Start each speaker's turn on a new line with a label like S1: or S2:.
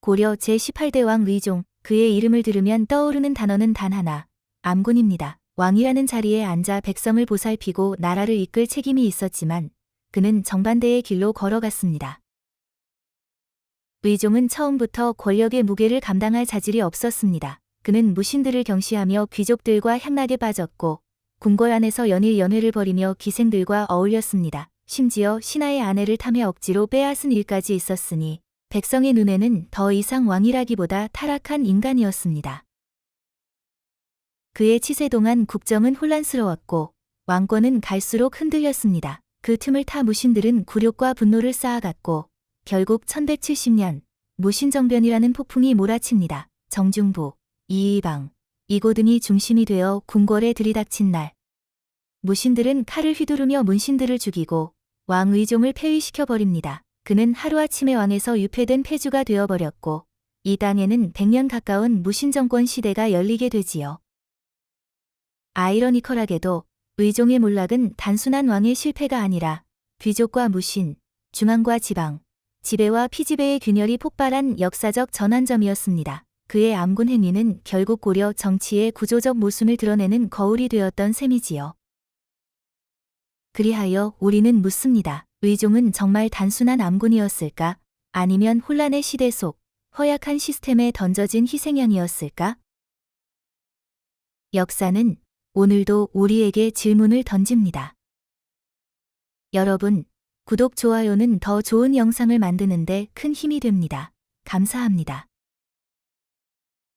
S1: 고려 제18대 왕 의종, 그의 이름을 들으면 떠오르는 단어는 단 하나, 암군입니다. 왕이라는 자리에 앉아 백성을 보살피고 나라를 이끌 책임이 있었지만 그는 정반대의 길로 걸어갔습니다. 의종은 처음부터 권력의 무게를 감당할 자질이 없었습니다. 그는 무신들을 경시하며 귀족들과 향락에 빠졌고 궁궐 안에서 연일 연회를 벌이며 기생들과 어울렸습니다. 심지어 신하의 아내를 탐해 억지로 빼앗은 일까지 있었으니 백성의 눈에는 더 이상 왕이라기보다 타락한 인간이었습니다. 그의 치세 동안 국정은 혼란스러웠고 왕권은 갈수록 흔들렸습니다. 그 틈을 타 무신들은 굴욕과 분노를 쌓아갔고 결국 1170년 무신정변이라는 폭풍이 몰아칩니다. 정중부, 이의방, 이고든이 중심이 되어 궁궐에 들이닥친 날. 무신들은 칼을 휘두르며 문신들을 죽이고 왕의종을 폐위시켜버립니다. 그는 하루아침에 왕에서 유폐된 폐주가 되어버렸고 이 땅에는 100년 가까운 무신정권 시대가 열리게 되지요. 아이러니컬하게도 의종의 몰락은 단순한 왕의 실패가 아니라 귀족과 무신, 중앙과 지방, 지배와 피지배의 균열이 폭발한 역사적 전환점이었습니다. 그의 암군 행위는 결국 고려 정치의 구조적 모순을 드러내는 거울이 되었던 셈이지요. 그리하여 우리는 묻습니다. 의종은 정말 단순한 암군이었을까? 아니면 혼란의 시대 속 허약한 시스템에 던져진 희생양이었을까? 역사는 오늘도 우리에게 질문을 던집니다. 여러분, 구독, 좋아요는 더 좋은 영상을 만드는데 큰 힘이 됩니다. 감사합니다.